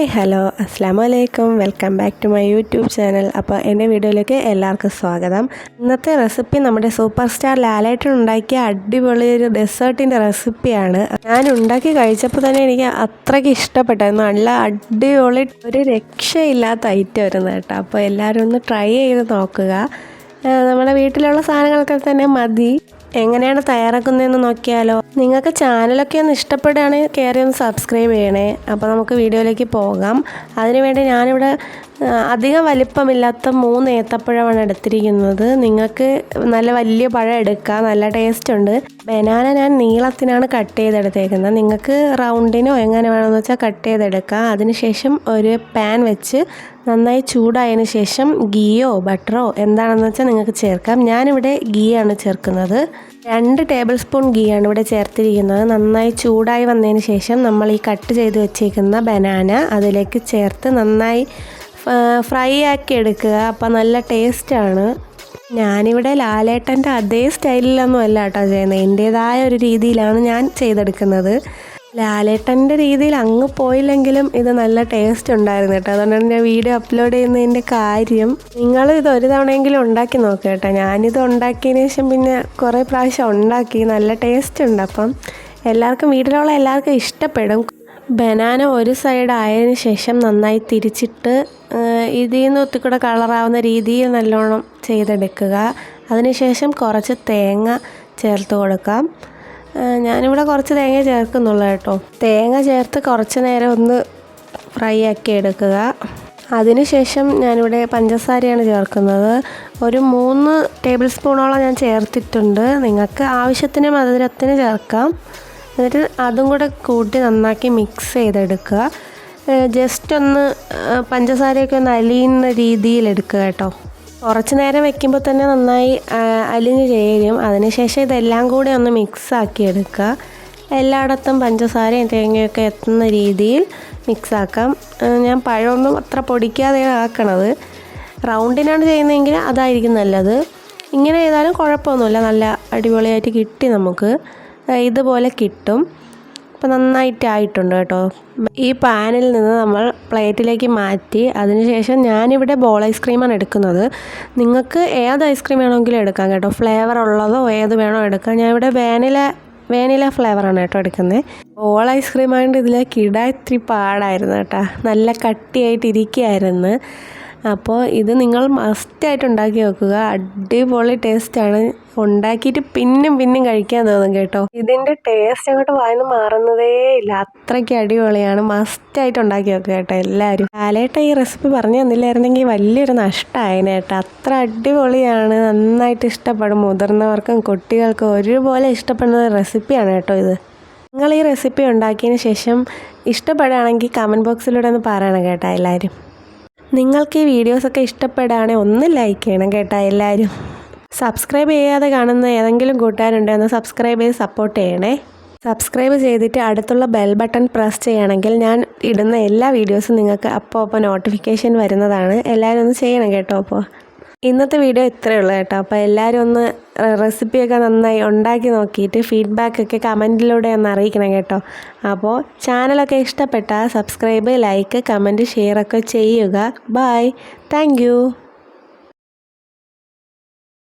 Hi hello അസ്സാം വലൈക്കും welcome back to my YouTube channel. അപ്പോൾ എന്റെ വീഡിയോയിലേക്ക് എല്ലാവർക്കും സ്വാഗതം. ഇന്നത്തെ റെസിപ്പി നമ്മുടെ സൂപ്പർ സ്റ്റാർ ലാലേട്ടൻ ഉണ്ടാക്കിയ അടിപൊളി ഒരു ഡെസേർട്ടിന്റെ റെസിപ്പിയാണ്. ഞാൻ ഉണ്ടാക്കി കഴിച്ചപ്പോൾ തന്നെ എനിക്ക് അത്രയ്ക്ക് ഇഷ്ടപ്പെട്ടായിരുന്നു. നല്ല അടിപൊളി ഒരു രക്ഷയില്ലാത്ത ഐറ്റം വരുന്നത് കേട്ടോ. അപ്പോൾ എല്ലാവരും ഒന്ന് ട്രൈ ചെയ്ത് നോക്കുക. നമ്മുടെ വീട്ടിലുള്ള സാധനങ്ങളൊക്കെ തന്നെ മതി. എങ്ങനെയാണ് തയ്യാറാക്കുന്നതെന്ന് നോക്കിയാലോ. നിങ്ങൾക്ക് ചാനലൊക്കെ ഒന്ന് ഇഷ്ടപ്പെടുകയാണെങ്കിൽ കയറി ഒന്ന് സബ്സ്ക്രൈബ് ചെയ്യണേ. അപ്പോൾ നമുക്ക് വീഡിയോയിലേക്ക് പോകാം. അതിനുവേണ്ടി ഞാനിവിടെ അധികം വലിപ്പമില്ലാത്ത മൂന്ന് ഏത്തപ്പഴമാണ് എടുത്തിരിക്കുന്നത്. നിങ്ങൾക്ക് നല്ല വലിയ പഴം എടുക്കാം. നല്ല ടേസ്റ്റ് ഉണ്ട്. ബനാന ഞാൻ നീളത്തിനാണ് കട്ട് ചെയ്തെടുത്തേക്കുന്നത്. നിങ്ങൾക്ക് റൗണ്ടിനോ എങ്ങനെ വേണമെന്ന് വെച്ചാൽ കട്ട് ചെയ്തെടുക്കാം. അതിനുശേഷം ഒരു പാൻ വെച്ച് നന്നായി ചൂടായതിന് ശേഷം ഗീയോ ബട്ടറോ എന്താണെന്ന് വെച്ചാൽ നിങ്ങൾക്ക് ചേർക്കാം. ഞാനിവിടെ ഗീ ആണ് ചേർക്കുന്നത്. രണ്ട് ടേബിൾ സ്പൂൺ ഗീ ആണ് ഇവിടെ ചേർത്തിരിക്കുന്നത്. നന്നായി ചൂടായി വന്നതിന് ശേഷം നമ്മൾ ഈ കട്ട് ചെയ്ത് വെച്ചേക്കുന്ന ബനാന അതിലേക്ക് ചേർത്ത് നന്നായി ഫ്രൈ ആക്കി എടുക്കുക. അപ്പം നല്ല ടേസ്റ്റാണ്. ഞാനിവിടെ ലാലേട്ടന്റെ അതേ സ്റ്റൈലിലൊന്നും അല്ല കേട്ടോ ചെയ്യുന്നത്. എന്റേതായ ഒരു രീതിയിലാണ് ഞാൻ ചെയ്തെടുക്കുന്നത്. ലാലേട്ടന്റെ രീതിയിൽ അങ്ങ് പോയില്ലെങ്കിലും ഇത് നല്ല ടേസ്റ്റ് ഉണ്ടായിരുന്നു കേട്ടോ. അതുകൊണ്ടാണ് ഞാൻ വീഡിയോ അപ്ലോഡ് ചെയ്യുന്നതിന്റെ കാര്യം. നിങ്ങൾ ഇത് ഒരു തവണയെങ്കിലും ഉണ്ടാക്കി നോക്കുക കേട്ടോ. ഞാനിത് ഉണ്ടാക്കിയതിന് ശേഷം പിന്നെ കുറേ പ്രാവശ്യം ഉണ്ടാക്കി. നല്ല ടേസ്റ്റ് ഉണ്ട് അപ്പം. എല്ലാവർക്കും വീട്ടിലുള്ള എല്ലാവർക്കും ഇഷ്ടപ്പെടും. ബനാന ഒരു സൈഡ് ആയതിനു ശേഷം നന്നായി തിരിച്ചിട്ട് ഇതിൽ നിന്ന് ഒത്തിക്കൂടെ കളറാവുന്ന രീതിയിൽ നല്ലോണം ചെയ്തെടുക്കുക. അതിനുശേഷം കുറച്ച് തേങ്ങ ചേർത്ത് കൊടുക്കാം. ഞാനിവിടെ കുറച്ച് തേങ്ങ ചേർക്കുന്നുള്ളൂ കേട്ടോ. തേങ്ങ ചേർത്ത് കുറച്ച് നേരം ഒന്ന് ഫ്രൈ ആക്കി എടുക്കുക. അതിനുശേഷം ഞാനിവിടെ പഞ്ചസാരയാണ് ചേർക്കുന്നത്. ഒരു മൂന്ന് ടേബിൾ സ്പൂണോളം ഞാൻ ചേർത്തിട്ടുണ്ട്. നിങ്ങൾക്ക് ആവശ്യത്തിന് മധുരത്തിന് ചേർക്കാം. എന്നിട്ട് അതും കൂടെ കൂട്ടി നന്നാക്കി മിക്സ് ചെയ്തെടുക്കുക. ജസ്റ്റ് ഒന്ന് പഞ്ചസാരയൊക്കെ ഒന്ന് അലിയുന്ന രീതിയിൽ എടുക്കുക കേട്ടോ. കുറച്ച് നേരം വെക്കുമ്പോൾ തന്നെ നന്നായി അലിഞ്ഞ് ചേരും അതിനുശേഷം ഇതെല്ലാം കൂടി ഒന്ന് മിക്സ് ആക്കി എടുക്കുക. എല്ലായിടത്തും പഞ്ചസാരയും തേങ്ങയൊക്കെ എത്തുന്ന രീതിയിൽ മിക്സാക്കാം ഞാൻ പഴമൊന്നും അത്ര പൊടിക്കാതെയാണ് ആക്കണത്. റൗണ്ടിനാണ് ചെയ്യുന്നതെങ്കിൽ അതായിരിക്കും നല്ലത്. ഇങ്ങനെ ചെയ്താലും കുഴപ്പമൊന്നുമില്ല. നല്ല അടിപൊളിയായിട്ട് കിട്ടി നമുക്ക്. ഇതുപോലെ കിട്ടും. അപ്പോൾ നന്നായിട്ടായിട്ടുണ്ട് കേട്ടോ. ഈ പാനിൽ നിന്ന് നമ്മൾ പ്ലേറ്റിലേക്ക് മാറ്റി അതിനുശേഷം ഞാനിവിടെ ബോൾ ഐസ്ക്രീമാണ് എടുക്കുന്നത്. നിങ്ങൾക്ക് ഏത് ഐസ്ക്രീം വേണമെങ്കിലും എടുക്കാം കേട്ടോ. ഫ്ലേവർ ഉള്ളതോ ഏത് വേണോ എടുക്കാം. ഞാൻ ഇവിടെ വാനില വേനില ഫ്ലേവറാണ് കേട്ടോ എടുക്കുന്നത് ബോൾ ഐസ്ക്രീം ആയതുകൊണ്ട് ഇതിലേക്ക് ഇടാൻ ഇത്തിരി പാടായിരുന്നു കേട്ടോ. നല്ല കട്ടിയായിട്ട് ഇരിക്കുകയായിരുന്നു. അപ്പോൾ ഇത് നിങ്ങൾ മസ്റ്റായിട്ട് ഉണ്ടാക്കി വെക്കുക അടിപൊളി ടേസ്റ്റാണ് ഉണ്ടാക്കിയിട്ട് പിന്നും പിന്നും കഴിക്കാൻ തോന്നും കേട്ടോ. ഇതിന്റെ ടേസ്റ്റ് അങ്ങോട്ട് വായന്ന് മാറുന്നതേ ഇല്ല. അത്രയ്ക്ക് അടിപൊളിയാണ്. മസ്റ്റായിട്ട് ഉണ്ടാക്കി വെക്കുക കേട്ടോ എല്ലാവരും കാലേട്ട ഈ റെസിപ്പി പറഞ്ഞു തന്നില്ലായിരുന്നെങ്കിൽ വലിയൊരു നഷ്ടമായേനെ കേട്ടോ. അത്ര അടിപൊളിയാണ്. നന്നായിട്ട് ഇഷ്ടപ്പെടും. മുതിർന്നവർക്കും കുട്ടികൾക്കും ഒരുപോലെ ഇഷ്ടപ്പെടുന്ന റെസിപ്പിയാണ് കേട്ടോ ഇത്. നിങ്ങൾ ഈ റെസിപ്പി ഉണ്ടാക്കിയതിന് ശേഷം ഇഷ്ടപ്പെടുകയാണെങ്കിൽ കമന്റ് ബോക്സിലൂടെ ഒന്ന് പറയണം കേട്ടോ എല്ലാവരും നിങ്ങൾക്ക് ഈ വീഡിയോസൊക്കെ ഇഷ്ടപ്പെടുകയാണെങ്കിൽ ഒന്ന് ലൈക്ക് ചെയ്യണം കേട്ടോ എല്ലാവരും. സബ്സ്ക്രൈബ് ചെയ്യാതെ കാണുന്ന ഏതെങ്കിലും കൂട്ടുകാരുണ്ടോ ഒന്ന് സബ്സ്ക്രൈബ് ചെയ്ത് സപ്പോർട്ട് ചെയ്യണേ. സബ്സ്ക്രൈബ് ചെയ്തിട്ട് അടുത്തുള്ള ബെൽ ബട്ടൺ പ്രസ് ചെയ്യണമെങ്കിൽ ഞാൻ ഇടുന്ന എല്ലാ വീഡിയോസും നിങ്ങൾക്ക് അപ്പോൾ അപ്പോൾ നോട്ടിഫിക്കേഷൻ വരുന്നതാണ്. എല്ലാവരും ഒന്ന് ചെയ്യണം കേട്ടോ അപ്പോൾ. ഇന്നത്തെ വീഡിയോ ഇത്രയേ ഉള്ളൂ കേട്ടോ. അപ്പോൾ എല്ലാവരും ഒന്ന് റെസിപ്പിയൊക്കെ നന്നായി ഉണ്ടാക്കി നോക്കിയിട്ട് ഫീഡ്ബാക്കൊക്കെ കമന്റിലൂടെ ഒന്ന് അറിയിക്കണം കേട്ടോ. അപ്പോൾ ചാനലൊക്കെ ഇഷ്ടപ്പെട്ടാൽ സബ്സ്ക്രൈബ് ലൈക്ക് കമന്റ് ഷെയർ ഒക്കെ ചെയ്യുക. Bye thank